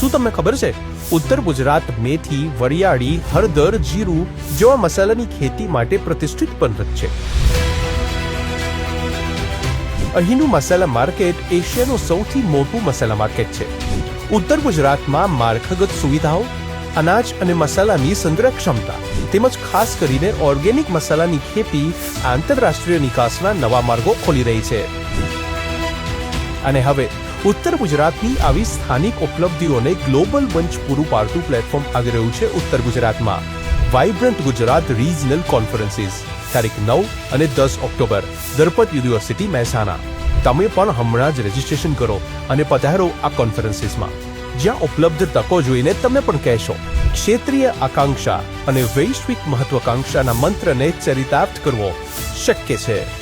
શું તમને ખબર છે? ઉત્તર ગુજરાત, મેથી, વરિયાળી, હળદર, જીરું જેવા મસાલાની ખેતી માટે પ્રતિષ્ઠિત પંથક છે. અહીંનું મસાલા માર્કેટ એશિયાનું સૌથી મોટું મસાલા માર્કેટ છે. ઉત્તર ગુજરાતમાં માળખાગત સુવિધાઓ, અનાજ અને મસાલાની સંગ્રહ ક્ષમતા તેમજ ખાસ કરીને ઓર્ગેનિક મસાલાની ખેતી આંતરરાષ્ટ્રીય નિકાસના નવા માર્ગો ખોલી રહી છે. અને હવે ઉત્તર ગુજરાતની આવી સ્થાનિક ઉપલબ્ધિઓને ગ્લોબલ મંચ પૂરું પાડતું પ્લેટફોર્મ આવી રહ્યું છે ઉત્તર ગુજરાતમાં. વાઇબ્રન્ટ ગુજરાત રિજનલ કોન્ફરન્સીસ તારીખ નવ અને દસ ઓક્ટોબર. દરપત યુનિવર્સિટી, મહેસાણા. તમે પણ હમણાં જ રજીસ્ટ્રેશન કરો અને પધારો આ કોન્ફરન્સીસમાં જ્યાં ઉપલબ્ધ તકો જોઈને તમે પણ કહેશો. ક્ષેત્રીય આકાંક્ષા અને વૈશ્વિક મહત્વાકાંક્ષાના મંત્રને ચરિતાર્થ કરવો શક્ય છે.